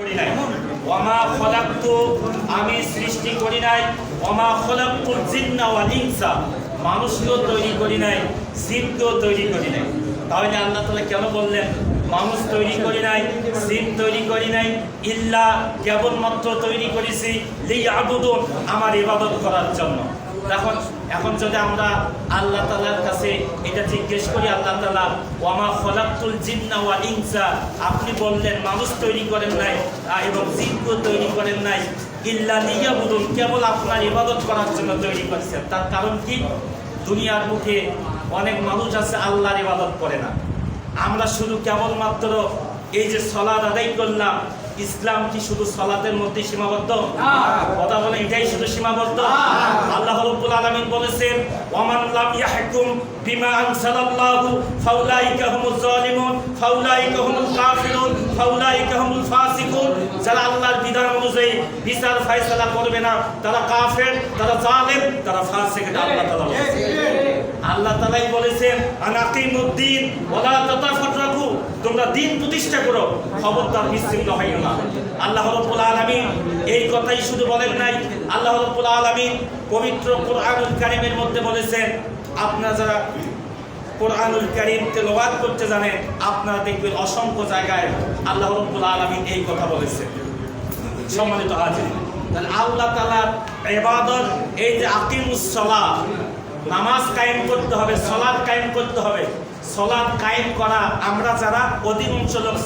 ওমা খলাকতু, আমি সৃষ্টি করি নাই। খলাকতুল জিন্না ওয়াল ইনসা, মানুষকেও তৈরি করি নাই তৈরি করি নাই। তাহলে আল্লাহ তাআলা কেন বললেন, মানুষ তৈরি করি নাই জিন তৈরি করি নাই, ইল্লা কেবলমাত্র তৈরি করেছি, লিয়াবুদুন আমার ইবাদত করার জন্য। এখন এখন যদি আমরা আল্লাহ তালার কাছে এটা জিজ্ঞেস করি, আল্লাহ তালা ওয়ামা খলাকুল জিন্না ওয়া আপনি বললেন, মানুষ তৈরি করেন নাই এবং জিনকেও তৈরি করেন নাই। ইল্লা লিয়া বলুন কেবল আপনার ইবাদত করার জন্য তৈরি করেছেন। তার কারণ কি? দুনিয়ার মুখে অনেক মানুষ আছে, আল্লাহর ইবাদত করে না। আমরা শুধু কেবলমাত্র এই যে সলাদ আদায় করলাম ইসলাম কি শুধু সলাতের মধ্যে সীমাবদ্ধ? কথা বলে এটাই শুধু সীমাবদ্ধ? আল্লাহ রাব্বুল আলামিন বলেছেন ওমান লাম ইয়াহকুম বিমা আনসালাল্লাহু ফাউলাইকা হুমুজ জালিমুন ফাউলাইকা হুমুল কাফিরুন ফাউলাইকা হুমুল ফাসিকুন। যারা আল্লাহর বিধান অনুযায়ী বিচার ফয়সালা করবে না তারা কাফের তারা জালিম তারা ফাসিক আল্লাহ তাআলা বলেছেন। আল্লাহ তালাই বলেছেন আনাকিমুদ্দিন ওলা তাতাফাররাকু দিন প্রতিষ্ঠা করো, খবরদার বিচ্ছিন্ন হইও না। আল্লাহ রাব্বুল আলামিন এই কথাই শুধু বলেন নাই। আল্লাহ রাব্বুল আলামিন পবিত্র কোরআনুল কারীমের মধ্যে বলেছেন, আপনারা যারা কোরআনুল কারীম তেলাওয়াত করতে জানেন, আপনারা দেখবেন অসংখ্য জায়গায় আল্লাহ রাব্বুল আলামিন এই কথা বলেছেন। সম্মানিত হাজির, তাহলে আল্লাহ তাআলার ইবাদত, এই যে আকিমুস সালাহ নামাজ কায়েম করতে হবে সলাদ কায়েম করতে হবে। সলাদ কায়েম করা, আমরা যারা অধিকাংশ লোক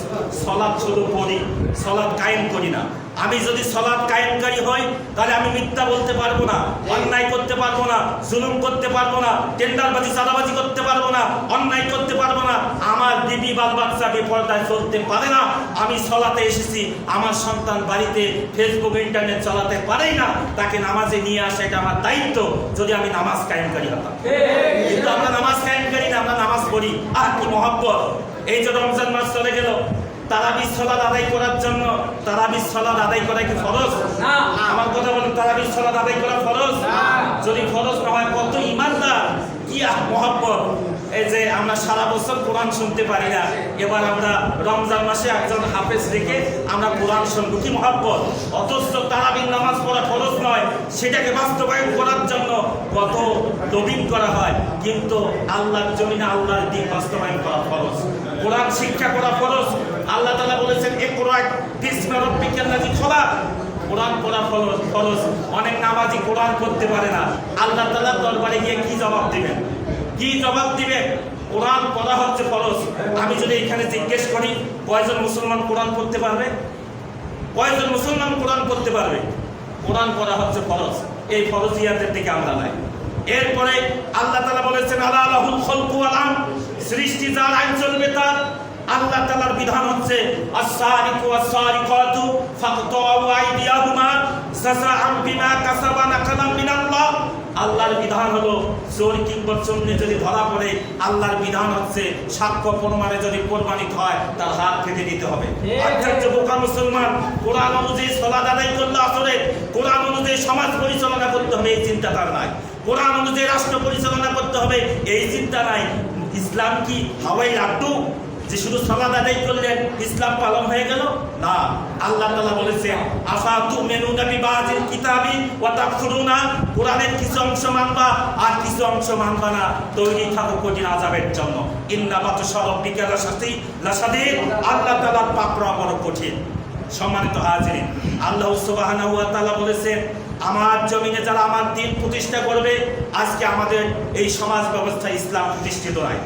সলাদ শুধু পড়ি সলাদ কায়েম করি না। আমি যদি সলাদ কায়েমকারী হই তাহলে আমি মিথ্যা বলতে পারব না, অন্যায় করতে পারব না, জুলুম করতে পারব না, টেন্ডারবাজি, চাঁদাবাজি করতে পারব না, অন্যায় করতে পারব না, আমার দিদি বাল বাচ্চা বেপর্দায় চলতে পারে না, আমি সলাতে এসেছি, আমার সন্তান বাড়িতে ফেসবুক, ইন্টারনেট চালাতে পারেই না, তাকে নামাজে নিয়ে আসা এটা আমার দায়িত্ব, যদি আমি নামাজ কায়েমকারী হতাম কিন্তু আমরা নামাজ কায়েমকারী না, আমরা নামাজ পড়ি। আর কি মহব্বত। এই যে রমজান মাস চলে গেল তারাবি সলাদ আদায় করার জন্য তারাবি সলাদ আদায় করা কি ফরজ? না। আমার কথা বলেন তারাবি সলাদ আদায় করা ফরজ? যদি ফরজ না হয় কত ইমানদার কি মহব্বত। এই যে আমরা সারা বছর কোরআন শুনতে পারি না। এবার আমরা রমজান মাসে একজন হাফেজ রেখে আমরা কোরআন শুনব। কি মহাব্বত? অথচ তারাবির নামাজ পড়া ফরজ নয় সেটাকে বাস্তবায়ন করার জন্য কত লবিং করা হয়। কিন্তু আল্লাহর জমিনে আল্লাহর দিন বাস্তবায়ন করা ফরজ। কোরআন শিক্ষা করা ফরজ। আল্লাহ তাআলা বলেছেন এ কোরআন বিসমি রাব্বিকাল লাযী খলাক কোরআন পড়া ফরজ ফরজ। অনেক নামাজি কোরআন করতে পারে না। আল্লাহ তাআলার দরবারে গিয়ে কি জবাব দিবেন? কি জবাব দিবেন? কোরআন পড়া হচ্ছে ফরজ। আমি যদি এখানে জিজ্ঞেস করি, কয়জন মুসলমান কোরআন পড়তে পারবে? কয়জন মুসলমান কোরআন পড়তে পারবে? কোরআন পড়া হচ্ছে ফরজ। এই ফরজিয়াতের দিকে আমরা নাই। এরপরে আল্লাহ তালা বলেছেন, আলা আলাহুল খলকু আম সৃষ্টি যার আইন চলবে তার, আল্লাহ তাআলার বিধান হচ্ছে আস-সারিকু ওয়াস-সারিকাতু ফাকতাউ আইদিয়াহুমা জাযাআন বিমা কাসাবা নাকালাম আল্লাহর বিধান হলো চোর কিংবা চন্নে যদি ধরা পড়ে, আল্লাহর বিধান হচ্ছে সাক্ষ্য প্রমাণে যদি প্রমাণিত হয়, তার হাত কেটে দিতে হবে। যে বোকা মুসলমান, কোরআন অনুযায়ী সলাদ আদায় করলে আসলে, কোরআন অনুযায়ী সমাজ পরিচালনা করতে হবে, এই চিন্তা তার নাই। কোরআন অনুযায়ী রাষ্ট্র পরিচালনা করতে হবে, এই চিন্তা নাই। ইসলাম কি হাওয়াই লাড্ডু? যে শুধু সলাদ আদায় করলেন ইসলাম পালন হয়ে গেল? না। আল্লাহ তাআলা বলেছেন আফা তুমিনুনা বিবাজিল কিতাবি ওয়া তাকফুরুনা? কোরআনের কিছু অংশ মানবা আর কিছু অংশ মানবা না। তৈরি থাকো কঠিন আজাবের জন্য। ইন্না বাতশা রাব্বিকা লাসাতি লাসাদিদ আল্লাহ তাআলার পাকড়া বড় কঠিন। সম্মানিত হাজিরিন, আল্লাহ সুবহানাহু ওয়া তাআলা বলেছেন আমার জমিনে যারা আমার দিন প্রতিষ্ঠা করবে, আজকে আমাদের এই সমাজ ব্যবস্থা ইসলাম প্রতিষ্ঠিত নয়।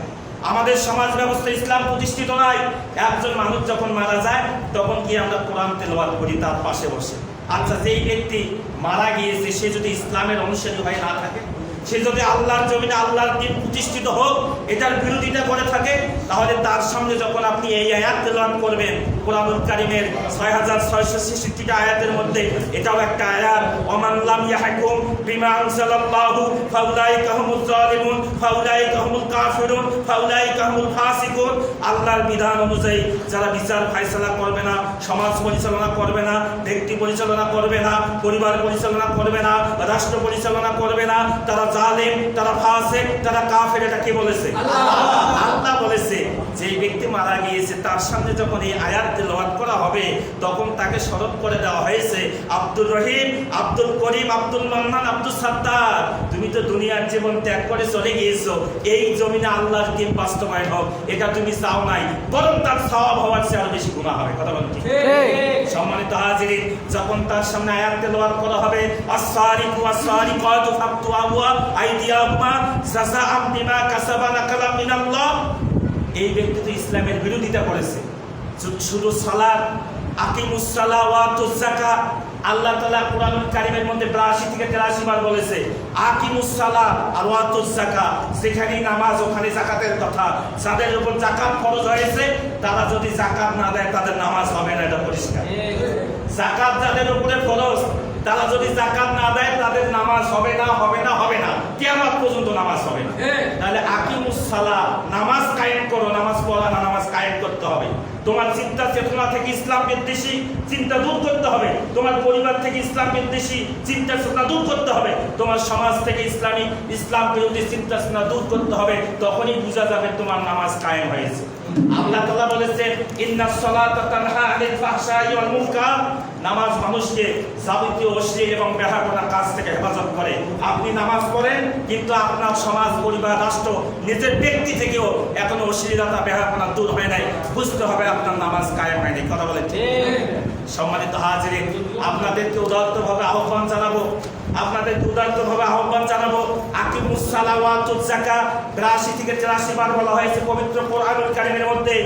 আমাদের সমাজ ব্যবস্থা ইসলাম প্রতিষ্ঠিত নয়। একজন মানুষ যখন মারা যায়, তখন কি আমরা কোরআন তেলবাদ করি? তার পাশে বসে। আচ্ছা যেই ব্যক্তি মারা গিয়েছে, সে যদি ইসলামের অনুসারী হয়ে না থাকে সে যদি আল্লাহর জমিনে আল্লাহর দিন প্রতিষ্ঠিত হোক, এটার বিরোধিতা করে থাকে, তাহলে তার সামনে যখন আপনি এই আয়াত তেলাওয়াত করবেন, কোরআনুল কারিমের ছয় হাজার ছয়শো ছেষট্টিটা আয়াতের মধ্যে এটাও একটা আয়াত, ওমান লাম ইয়াহকুম বিমা আনজালাল্লাহু ফাউলাইকা হুমুজ জালিমুন, ফাউলাইকা হুমুল কাফিরুন, ফাউলাইকা হুমুল ফাসিকুন। আল্লাহর বিধান অনুযায়ী যারা বিচার ফয়সালা করবে না, সমাজ পরিচালনা করবে না, ব্যক্তি পরিচালনা করবে না, পরিবার পরিচালনা করবে না, রাষ্ট্র পরিচালনা করবে না, তারা জালেম তারা ফাসে তারা কাফের এটা কে বলেছে আল্লাহ। আল্লাহ বলেছে যে ব্যক্তি মারা গিয়েছে তার সামনে যখন এই আয়াত তেলাওয়াত করা হবে তখন তাকে স্মরণ করে দেওয়া হয়েছে আব্দুর রহিম আব্দুল করিম আব্দুল মান্নান আব্দুল সাত্তার তুমি তো দুনিয়ার জীবন ত্যাগ করে চলে গিয়েছো। এই জমিনে আল্লাহর দিন বাস্তবায়ন হোক এটা তুমি চাও নাই। বরং তার সওয়াব হওয়ার চেয়ে আরও বেশি গুণা হবে। কথা বলছি সম্মানিত হাজিরিন যখন তার সামনে আয়াত তেলাওয়াত করা হবে আস-সারিকু ওয়াস-সারিকাতু ফাকতু আবওয়া আইদিয়াহুমা জাযাআম বিমা কাসাবা নাকালাম মিনাল্লাহ। এই ব্যক্তি তো ইসলামের বিরোধিতা করেছে। শুধু সালাত আকিমুস সালাওয়াতুজ যাকাত আল্লাহ তাআলা কোরআনুল কারীমের মধ্যে 82 থেকে 83 বার বলেছে আকিমুস সালাত আর নামাজ ওখানে যাকাতের কথা। যাদের উপর যাকাত ফরজ হয়েছে তারা যদি যাকাত না দেয় তাদের নামাজ হবে না এটা পরিষ্কার। জাকাত যাদের উপরে ফরজ তারা যদি জাকাত না দেয় তাদের নামাজ হবে না হবে না হবে না। কিয়ামত পর্যন্ত নামাজ হবে না। তাহলে আকিমুস সালাহ নামাজ কায়েম করো নামাজ পড়া না নামাজ কায়েম করতে হবে। তোমার চিন্তা চেতনা থেকে ইসলাম বিদ্বেষী চিন্তা দূর করতে হবে। তোমার পরিবার থেকে ইসলাম বিদ্বেষী চিন্তা চেতনা দূর করতে হবে। তোমার সমাজ থেকে ইসলামী, ইসলাম বিরোধী চিন্তা চেতনা দূর করতে হবে। তখনই বোঝা যাবে তোমার নামাজ কায়েম হয়েছে। আল্লাহ তাআলা বলেছেন তানহা ওয়াল মুনকার। নামাজ মানুষকে যাবতীয় অশ্লীল এবং কাজ থেকে হেফাজত করে। আপনি নামাজ পড়েন, কিন্তু আপনার সমাজ, পরিবার, রাষ্ট্র, নিজের ব্যক্তি থেকেও এখনও অশ্লীলতা বেহাপনা দূর হয় নাই। বুঝতে হবে আপনার নামাজ কায়েম হয়নি। কথা ঠিক? সম্মানিত হাজিরিন, আপনাদেরকে উদারতভাবে আহ্বান জানাব। আপনাদেরকে উদারতভাবে সালাওয়াতুজ যাকাত 82 থেকে 83 বার বলা হয়েছে পবিত্র কোরআনুল কারীমের মধ্যে।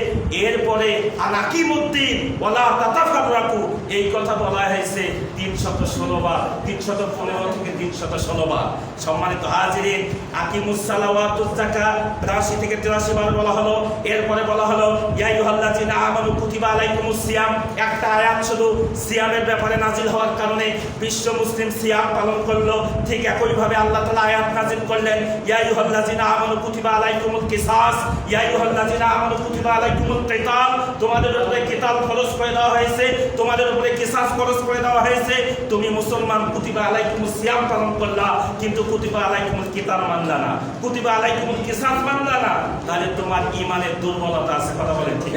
এরপরে আনাকিমুদ্দিন, ওয়ালা তাতাফাররাকু, এই কথা বলা হয়েছে 316 বার 315 থেকে 316 বার। সম্মানিত হাজিরিন, আকিমুস সালাওয়াতুজ যাকাত 82 থেকে 83 বার বলা হলো। এরপরে বলা হলো, ইয়া আইয়ুহাল্লাযিনা আমানু কুতিবা আলাইকুমুস সিয়াম। একটা আয়াত শুধু সিয়ামের ব্যাপারে নাজিল হওয়ার কারণে বিশ্ব মুসলিম সিয়াম পালন করল। ঠিক একইভাবে আল্লাহ তাআলা আয়াত নাজিল করলেন। ইয়া আইয়ুহাল্লাযিনা আমানু কুতিবা আলাইকুমুল কিসাস ইয়া আইয়ুহাল্লাযিনা আমানু কুতিবা আলাইকুমুল কিতাল তোমাদের উপরে কিতাল ফরজ করে দেওয়া হয়েছে তোমাদের উপরে কিসাস ফরজ করে দেওয়া হয়েছে তুমি মুসলমান কুতিবা আলাইকুমুস সিয়াম পালন করলা কিন্তু কুতিবা আলাইকুমুল কিতাল মানলা না। কুতিবা আলাইকুমুল কিসাস মানলা না। তাহলে তোমার ঈমানের দুর্বলতা আছে কথা বলেন ঠিক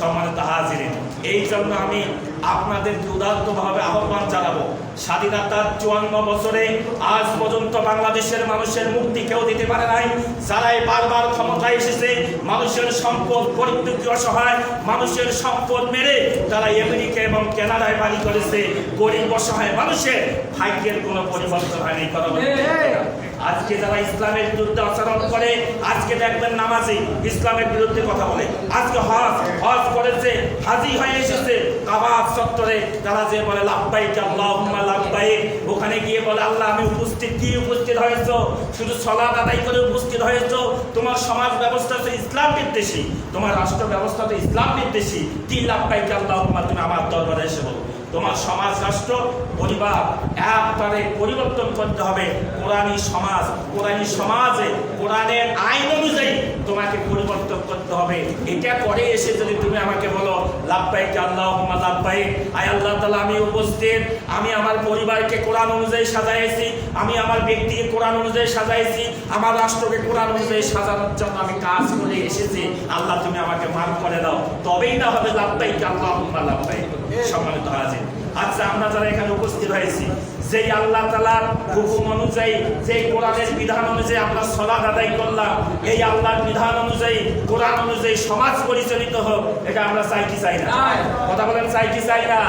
সম্মানিত হাজিরিন এই জন্য আমি আপনাদের উদাত্তভাবে আহ্বান জানাব। স্বাধীনতার চুয়ান্ন বছরে আজ পর্যন্ত বাংলাদেশের মানুষের মুক্তি কেউ দিতে পারে নাই। যারাই বারবার ক্ষমতায় এসেছে, মানুষের সম্পদ, পরিত্যক্ত অসহায়, মানুষের সম্পদ মেরে তারা আমেরিকা এবং কানাডায় বাড়ি করেছে। গরিব অসহায় মানুষের ভাগ্যের কোনো পরিবর্তন হয়নি কথা আজকে যারা ইসলামের বিরুদ্ধে আচরণ করে, আজকে দেখবেন নামাজি ইসলামের বিরুদ্ধে কথা বলে। আজকে হজ হজ করেছে, হাজি হয়ে এসেছে। কাবাব চত্বরে তারা যে বলে লাভবাইক আল্লাহুম্মা লাভবাইক ওখানে গিয়ে বলে, আল্লাহ, আমি উপস্থিত, কি উপস্থিত হয়েছো? শুধু সলাদ আদায় করে উপস্থিত হয়েছো? তোমার সমাজ ব্যবস্থা তো ইসলাম বিদ্বেষী। তোমার রাষ্ট্র ব্যবস্থা তো ইসলাম বিদ্বেষী। কি লাভবাইক আল্লাহুম্মা, তুমি আমার দরবারে এসে বলো। তোমার সমাজ রাষ্ট্র, পরিবার একবারে পরিবর্তন করতে হবে। কোরআনী সমাজ কোরআনী সমাজে, কোরআনের আইন অনুযায়ী তোমাকে পরিবর্তন করতে হবে। এটা করে এসে যদি তুমি আমাকে বলো, লাভবাইক আল্লাহ লাভবাইক, আয় আল্লাহ তালা আমি উপস্থিত, আমি আমার পরিবারকে কোরআন অনুযায়ী সাজাইছি, আমি আমার ব্যক্তিকে কোরআন অনুযায়ী সাজাইছি আমার রাষ্ট্রকে কোরআন অনুযায়ী সাজানোর জন্য আমি কাজ করে এসেছি। আল্লাহ তুমি আমাকে মাফ করে দাও। তবেই না হবে লাভবাইক আল্লাহ লাভবাইক। সম্মানিত হাজির। আচ্ছা আমরা যারা এখানে উপস্থিত হয়েছি যেই আল্লাহ তালার হুকুম অনুযায়ী যে কোরআনের বিধান অনুযায়ী আমরা সলাদ আদায় করলাম এই আল্লাহর বিধান অনুযায়ী কোরআন অনুযায়ী সমাজ পরিচালিত হোক এটা আমরা চাই কি চাই না? কথা বলেন চাই কি চাই না?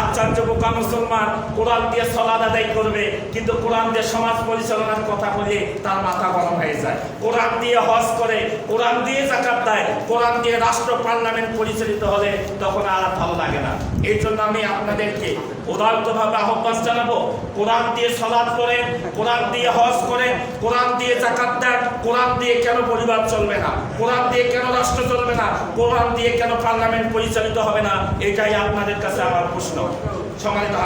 আচার্য বোকা মুসলমান কোরআন দিয়ে সলাদ আদায় করবে কিন্তু কোরআন দিয়ে সমাজ পরিচালনার কথা বলে তার মাথা গরম হয়ে যায়। কোরআন দিয়ে হজ করে কোরআন দিয়ে জাকাত দেয় কোরআন দিয়ে রাষ্ট্র পার্লামেন্ট পরিচালিত হলে তখন আর ভালো লাগে না। এই জন্য আমি আপনাদেরকে উদারতভাবে আহ্বান জানাব। কোরআন দিয়ে সলাদ করে, কোরআন দিয়ে হজ করে, কোরআন দিয়ে জাকাত দেন, কোরআন দিয়ে কেন পরিবার চলবে না? কোরআন দিয়ে কেন রাষ্ট্র চলবে না? কোরআন দিয়ে কেন পার্লামেন্ট পরিচালিত হবে না? এটাই আপনাদের কাছে আমার প্রশ্ন। সম্মানিত